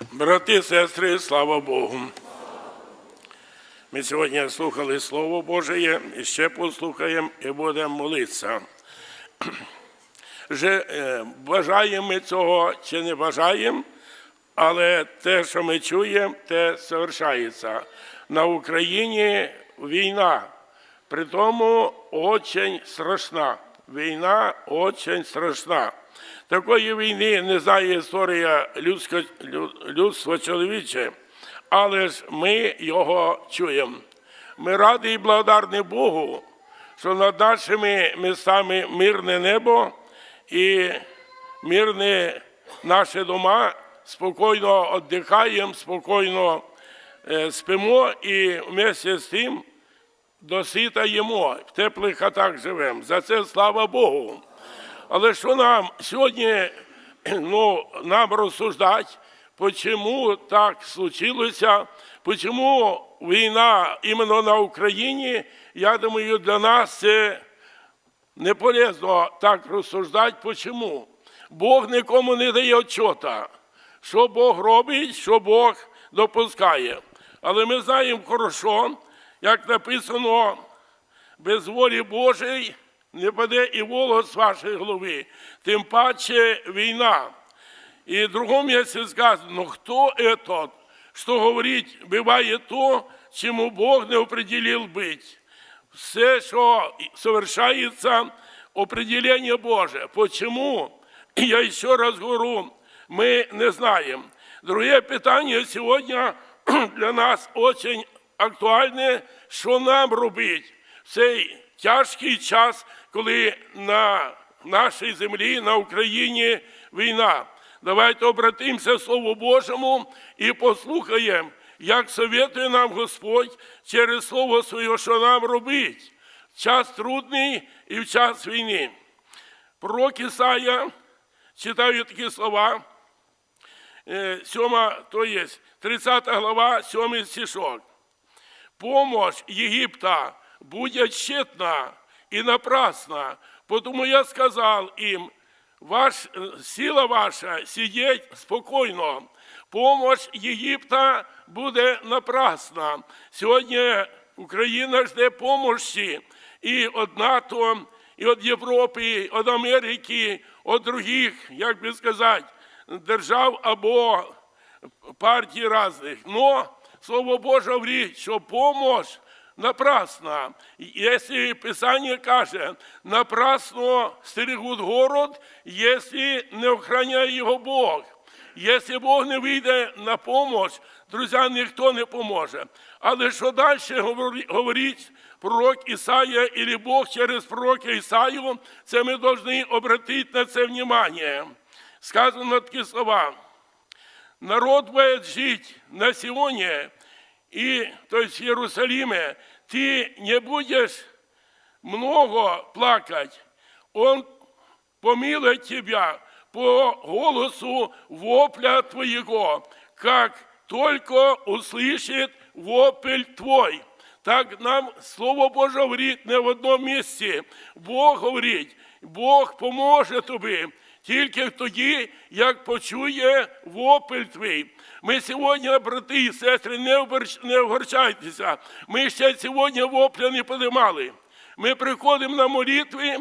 Брати, сестри, слава Богу. Ми сьогодні слухали Слово Боже і ще послухаємо і будемо молитися. Е, бажаємо ми цього чи не бажаємо, але те, що ми чуємо, те совершається. На Україні війна, при тому очень страшна. Війна очень страшна. Такої війни не знає історія людсько, лю- людства чоловіче, але ж ми його чуємо. Ми раді і благодарні Богу, що над нашими містами мирне небо і мирні наші дома, спокійно віддихаємо, спокійно е, спимо і вместе з тим досита їмо, в теплих хатах живемо. За це слава Богу. Але що нам сьогодні ну, нам розсуждати, чому так случилося, чому війна іменно на Україні, я думаю, для нас це не полезно так розсуждати. Чому? Бог нікому не дає отчота, що Бог робить, що Бог допускає. Але ми знаємо хорошо, як написано, без волі Божої не паде і волос з вашої голови, тим паче війна. И в другом месте сказано, «Но кто этот, что говорить, бывает то, чему Бог не определил быть. Все, що совершається, определение Боже. Почему? Я еще раз говорю, мы не знаем. Другое питание сегодня для нас очень актуальне, що нам робити в цей тяжкий час, коли на нашій землі, на Україні війна. Давайте обратимося Слову Божому і послухаємо, як советує нам Господь через Слово Своє, що нам робить в час трудний і в час війни. Пророк Ісая читаю такі слова, е, сьома, то є 30 глава, сьомий стишок. Помощь Египта будет тщетна и напрасна, потому я сказал им, ваш, э, сила ваша сидеть спокійно. Помощь Єгипта буде напрасна. Сьогодні Україна жде помощі і від НАТО, і від Європи, і від Америки, від других, як би сказати, держав або партій різних. Но Слово Боже говорить, що помощь напрасно. Если Писание каже, напрасно стерегут город, если не охраняє його Бог. Якщо Бог не вийде на помощь, друзі, ніхто не поможе. Але що далі говорить пророк Ісая, або Бог через пророка Ісаю, це ми повинні обратити на це внимание. Сказано такі слова. Народ будет жить на Сионе, и, то есть в Иерусалиме, не будешь много плакать. Он помилует тебя по голосу вопля твоего, как только услышит вопль твой. Так нам Слово Боже говорить не в одному місці. Бог говорить, Бог поможе тобі. Тільки тоді, як почує вопль твій. Ми сьогодні, брати і сестри, не не огорчайтеся. Ми ще сьогодні вопля не подимали. Ми приходимо на молитви,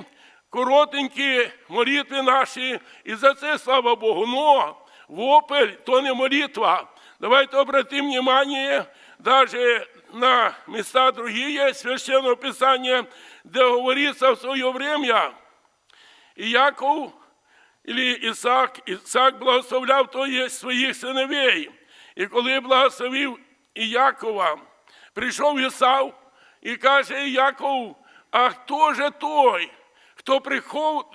коротенькі молитви наші, і за це слава Богу. Но вопль то не молитва. Давайте обратимо внимание даже на места другие Священного Писания, де говорится в свое время, Яков или Ісак, Ісак благословляв то своїх синовей. І коли благословив Іякова, прийшов Ісав і каже Яков, а хто же той, хто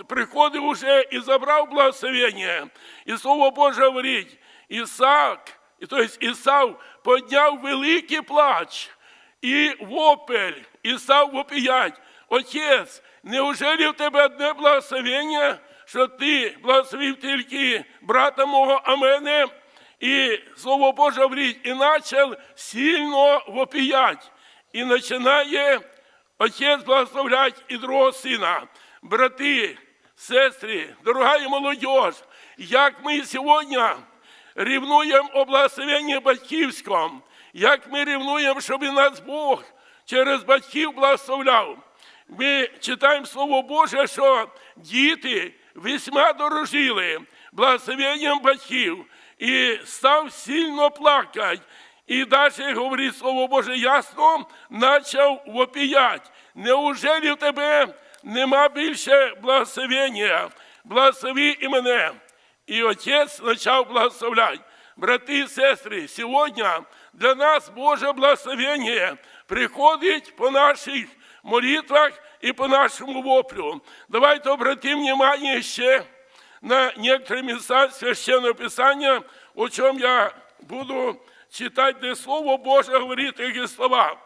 приходив уже і забрав благословення? І Слово Боже говорить, Ісак, тобто Ісав підняв великий плач і вопель, Ісав вопіять. Отець, неужели в тебе одне благословення, що ти благословив тільки брата мого, а мене? І Слово Боже говорить, і почав сильно вопіять. І починає отець благословлять і другого сина. Брати, сестри, дорога молодь, як ми сьогодні рівнуємо о благословенні як ми рівнуємо, щоб і нас Бог через батьків благословляв. Ми читаємо Слово Боже, що діти весьма дорожили благословенням батьків і став сильно плакати. І далі говорить Слово Боже ясно, почав вопіять. Неужели в тебе нема більше благословення? Благослови і мене. І отець почав благословляти. Брати і сестри, сьогодні для нас Боже благословення приходить по наших молитвах і по нашому воплю. Давайте обратимо внимание ще на некоторые места Священного Писания, о чем я буду читать, де Слово Боже говорит эти слова.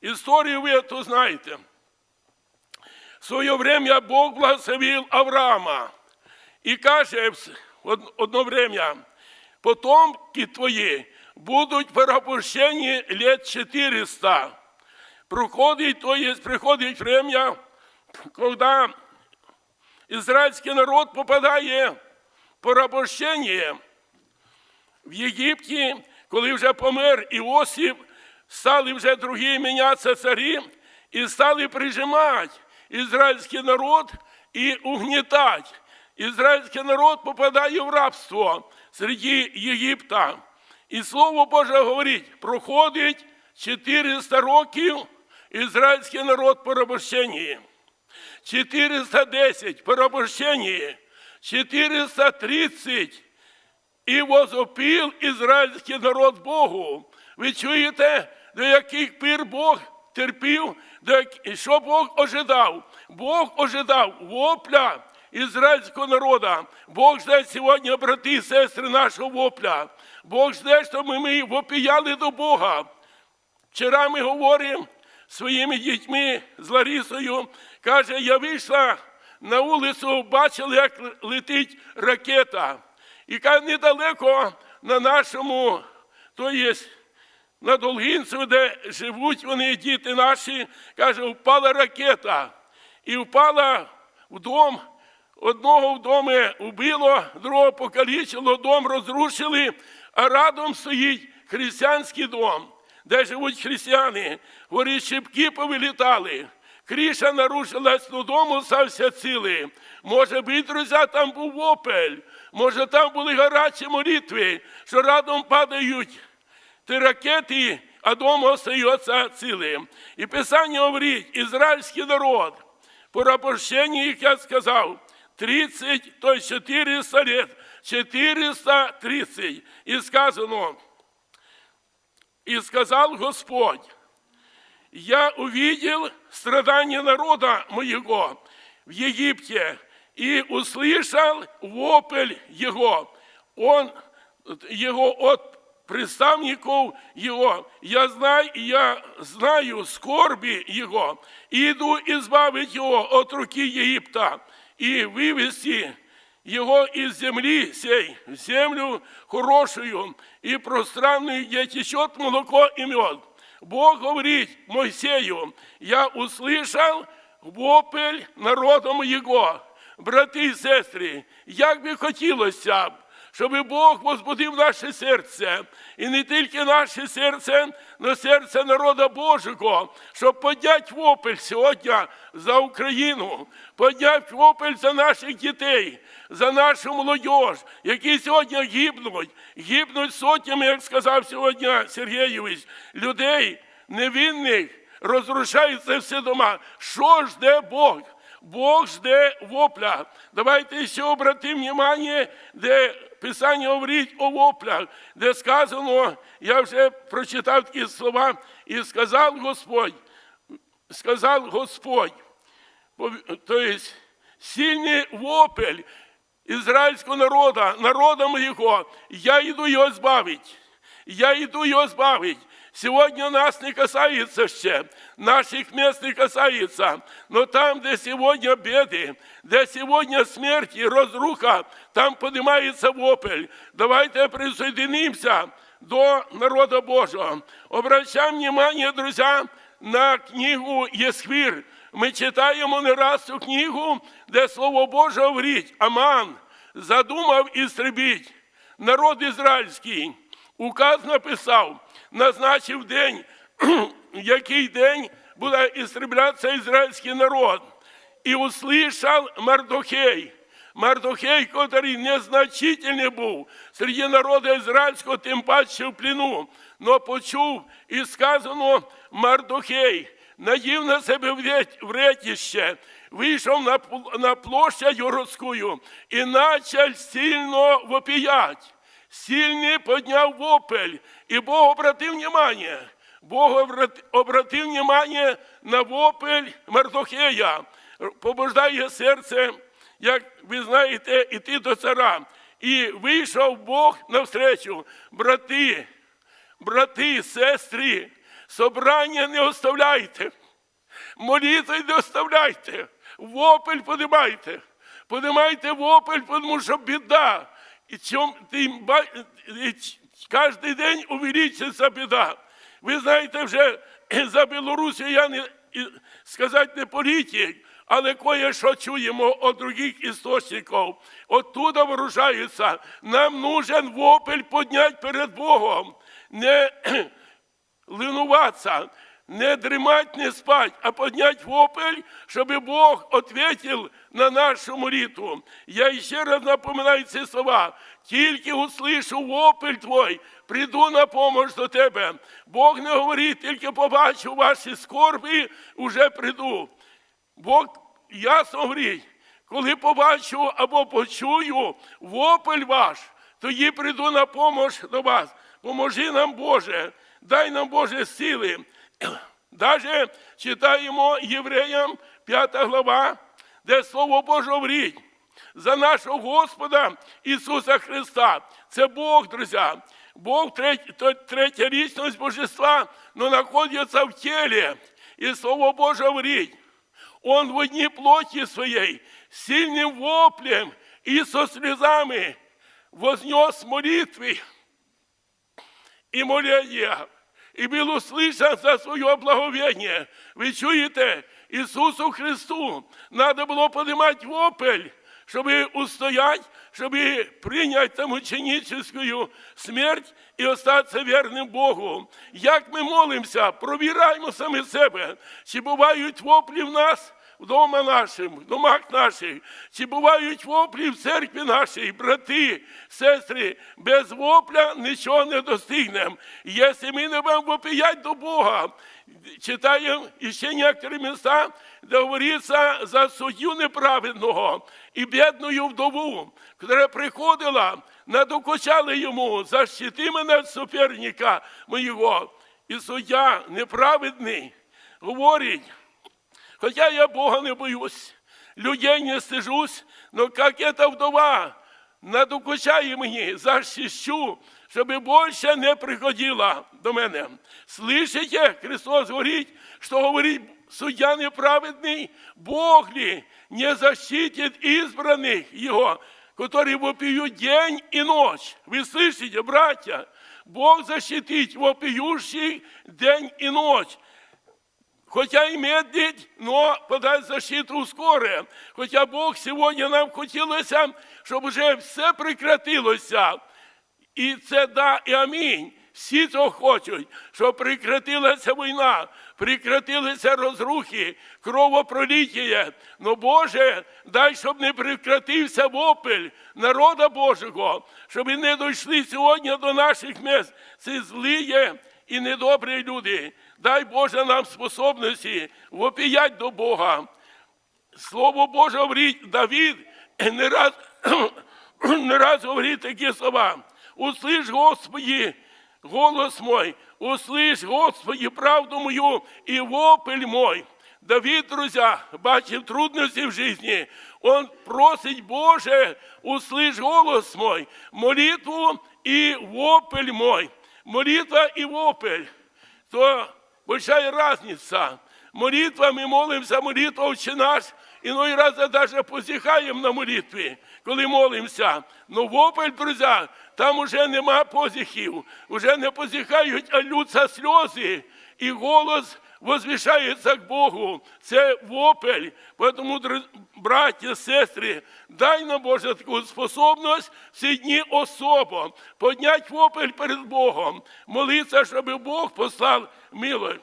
Историю вы эту знаете. В свое время Бог благословил Авраама и каже од- одно время, потомки твої будуть порабощені лет 400. Проходить, то есть приходить время, когда израильский народ попадає порабощення в Єгипті, коли вже помер Іосиф, стали вже другі мінятися царі і стали прижимати ізраїльський народ і угнітати. Ізраїльський народ попадає в рабство серед Єгипта. І Слово Боже говорить, проходить 400 років ізраїльський народ порабощені. 410 порабощені, 430 і возопів ізраїльський народ Богу. Ви чуєте, до яких пір Бог терпів, до і що Бог ожидав? Бог ожидав вопля ізраїльського народу. Бог жде сьогодні, брати і сестри, нашого вопля. Бог жде, щоб ми вопіяли до Бога. Вчора ми говоримо своїми дітьми з Ларісою. Каже, я вийшла на вулицю, бачила, як летить ракета. І каже, недалеко на нашому, то є на Долгінцеві, де живуть вони, діти наші, каже, впала ракета. І впала в дом. Одного в домі вбило, другого покалічило, дом розрушили, а радом стоїть християнський дом, де живуть християни. Говорить, шибки повилітали. Кріша нарушилась, но дому стався цілий. Може бути, друзі, там був опель, може там були гарячі молитви, що радом падають ті ракети, а дом остається цілим. І Писання говорить, ізраїльський народ, по рабощенні, як я сказав, 30, то есть 400 лет, 430. І сказано, и сказал Господь, я увидел страдания народа моего в Египте и услышал вопль его. Он, его от представников его. Я знаю, я знаю скорби его. Иду избавить его от руки Египта и вывести его из земли сей землю хорошую и пространную, где течет молоко и мед. Бог говорит Моисею, я услышал вопль народом його, Брати і сестри, як би хотілося б, щоб Бог возбудив наше серце, і не тільки наше серце, але серце народа Божого, щоб поднять вопль сьогодні за Україну, поднять вопль за наших дітей, за нашу молодь, які сьогодні гибнуть, гибнуть сотнями, як сказав сьогодні Сергійович, людей невинних, розрушаються всі дома. Що жде Бог? Бог жде вопля. Давайте ще обратимо внимание, де Писання говорить о воплях, де сказано, я вже прочитав такі слова, і сказав Господь, сказав Господь, тобто сильний вопель ізраїльського народу, народа його, я йду його збавить, Я йду його избавить. Сегодня нас не касается ще, наших мест не касается, но там, где сегодня беды, где сегодня смерть и разруха, там поднимается вопль. Давайте присоединимся до народа Божьего. Обращаем внимание, друзья, на книгу Єсхвір. Ми читаємо не раз цю книгу, де Слово Боже говорить, Аман задумав істребіть народ ізраїльський. Указ написав, назначив день, який день буде істреблятися ізраїльський народ. І услышав Мардохей. Мардохей, котрий незначительний був серед народу ізраїльського, тим паче в пліну, но почув і сказано Мардохей, надів на себе врет- вретіще, вийшов на, на площадь городську і начал сильно вопіять. Сильний подняв вопель, і Бог обратив внимание. Бог обратив внимание на вопель Мардохея, побуждає серце, як ви знаєте, іти до цара. І вийшов Бог навстречу, брати, брати, сестри, собрання не оставляйте, молитви не оставляйте, вопель подимайте, подимайте вопель, тому що біда. І чом, тим, кожен день увеличується біда. Ви знаєте, вже за Білорусі я не сказати не політик, але кое-що чуємо від других істочників. Оттуда ворушаються. Нам нужен вопель підняти перед Богом. Не ленуватися, не дремать, не спать, а поднять вопль, чтобы Бог ответил на нашу молитву. Я ще раз напоминаю ці слова. Тільки услышу вопль твой, приду на помощь до тебе. Бог не говорить, тільки побачу ваші скорби, уже приду. Бог ясно говорить, коли побачу або почую вопль ваш, тоді прийду на помощь до вас. Поможи нам, Боже, дай нам Боже сили. Даже читаємо Євреям 5 глава, де Слово Боже говорить за нашого Господа Ісуса Христа. Це Бог, друзі. Бог третя лічність Божества, но знаходиться в тілі. І Слово Боже говорить, Он в одній плоті своєї, сильним воплем і со слезами вознес молитви і молення, і был услышан за своє благовение. Ви чуєте, Ісусу Христу треба було поднимать вопль, щоб устоять, щоб прийняти там ученическую смерть і остатися вірним Богу. Як ми молимося, провіраємо саме себе, чи бувають воплі в нас вдома нашим, в домах наших, чи бувають воплі в церкві нашій, брати, сестри, без вопля нічого не достигнемо. Якщо ми не будемо вопіять до Бога, читаємо ще некоторі міста, де говориться за суддю неправедного і бідною вдову, яка приходила, надокучали йому, защити мене від суперника моєго. І суддя неправедний говорить, Хотя я Бога не боюсь, людей не стыжусь, но как эта вдова надокучає мені, защищу, щоб більше не приходила до мене. Слышите, Христос говорить, що говорить суддя неправедний, Бог ли не защитит избранных Его, которые вопиют день и ночь. Вы слышите, братья? Бог защитит вопиющих день и ночь. Хотя и медлить, но подасть защиту скоро. Хоча Бог сьогодні нам хотілося, щоб вже все прекратилося. І це да і амінь. Всі цього хочуть, щоб прекратилася війна, прекратилися розрухи, кровопроліття. Но Боже, дай, щоб не прекратився вопель народа Божого, щоб не дійшли сьогодні до наших міст ці злі і недобрі люди. Дай Боже нам способності вопіять до Бога. Слово Боже говорить, Давид не раз, не раз говорить такі слова. Услышь, Господи, голос мой, услышь, Господи, правду мою и вопль мой. Давид, друзья, бачив трудности в жизни. Он просит, Боже, услышь голос мой, молитву и вопль мой. Молитва и вопль. То большая разница. Молитва, мы молимся, молитва «Отче наш», иной раз даже позіхаємо на молитві, коли молимося. Но вопль, друзі, там уже нема позіхів, уже не позіхають, а лються сльози, і голос возвышается к Богу. Це вопель. Др- браті, сестри, дай нам Боже таку способність всі дні особо поднять вопель перед Богом, молитися, щоб Бог послав милость.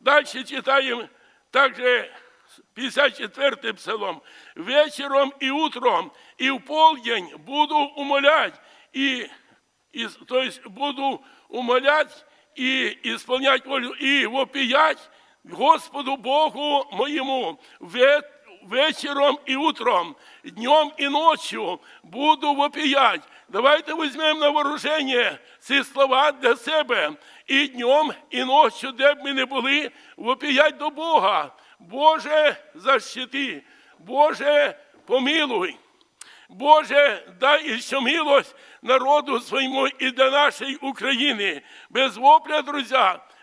Дальше читаем также 54-й псалом. Вечером и утром, и в полдень буду умолять, и, и, то есть буду умолять и исполнять волю, и вопиять Господу Богу моему ве- вечером и утром, днем и ночью буду вопиять. Давайте візьмемо на вооруження ці слова для себе і днем, і ночью, де б ми не були, вопіять до Бога. Боже, защити, Боже, помилуй. Боже, дай іще милость народу своєму і для нашої України. Без вопля, друзі,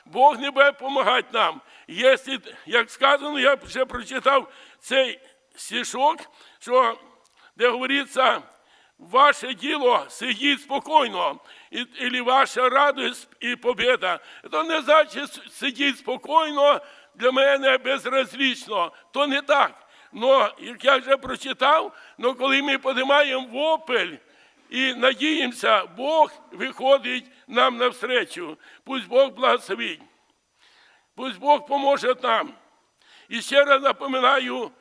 Бог не буде допомагати нам. Якщо, як сказано, я вже прочитав цей стишок, що де говориться, ваше діло сидіть спокійно, і, ваша радість і побіда. То не значить сидіть спокійно, для мене безразлічно. То не так. Но, як я вже прочитав, но коли ми піднімаємо вопель і надіємося, Бог виходить нам навстречу. Пусть Бог благословить. Пусть Бог поможе нам. І ще раз напоминаю,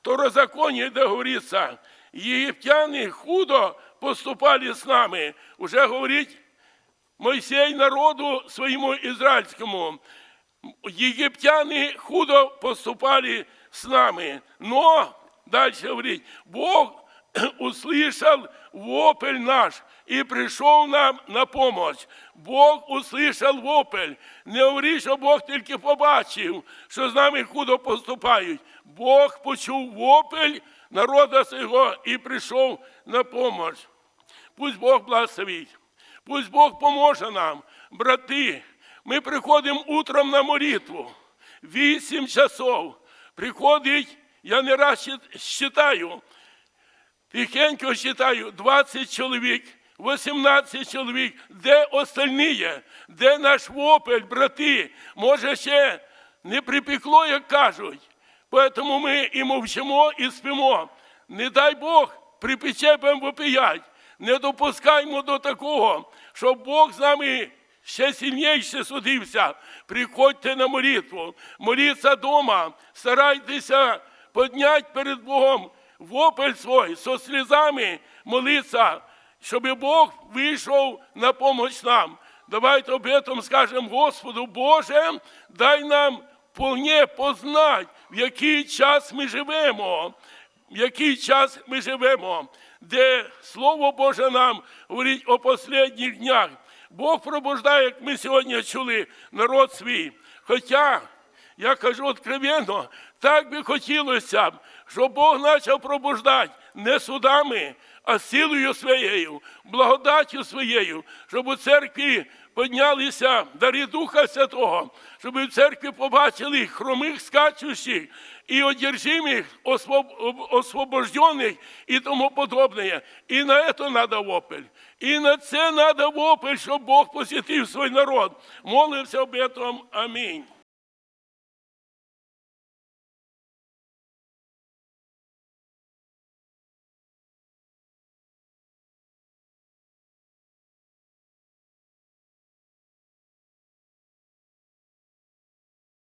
Второзаконие, де говорится, єгиптяни худо поступали з нами. Уже говорить Мойсей народу своєму ізраїльському. Єгиптяни худо поступали с нами. Но, дальше говорить, Бог услышал вопль наш и пришел нам на помощь. Бог услышав вопль. Не говори, що Бог тільки побачив, що з нами худо поступають. Бог почув вопль народа свого і прийшов на помощь. Пусть Бог благословить. Пусть Бог поможе нам, брати. Ми приходимо утром на молитву. Вісім часов. Приходить, я не раз считаю, тихенько считаю, 20 чоловік, 18 чоловік. Де остальні? Де наш вопль, брати? Може, ще не припекло, як кажуть. Тому ми і мовчимо, і спимо. Не дай Бог, припече вопиять. Не допускаймо до такого, щоб Бог з нами ще сильніше судився. Приходьте на молитву, моліться дома, старайтеся підняти перед Богом вопль свой со слізами молиться, щоб Бог вийшов на помощь нам. Давайте об этом скажем Господу, Боже, дай нам повне познати, в який час ми живемо, в який час ми живемо, де Слово Боже нам говорить о останніх днях. Бог пробуждає, як ми сьогодні чули, народ свій. Хоча, я кажу откровенно, так би хотілося щоб Бог почав пробуждати не судами, а силою своєю, благодаттю своєю, щоб у церкві піднялися дари Духа Святого, щоб у церкві побачили хромих скачущих і одержимих, освоб- освобождених і тому подобне. І на це треба вопель. І на це треба вопить, щоб Бог посвятив свій народ. Молимося об этом. Амінь.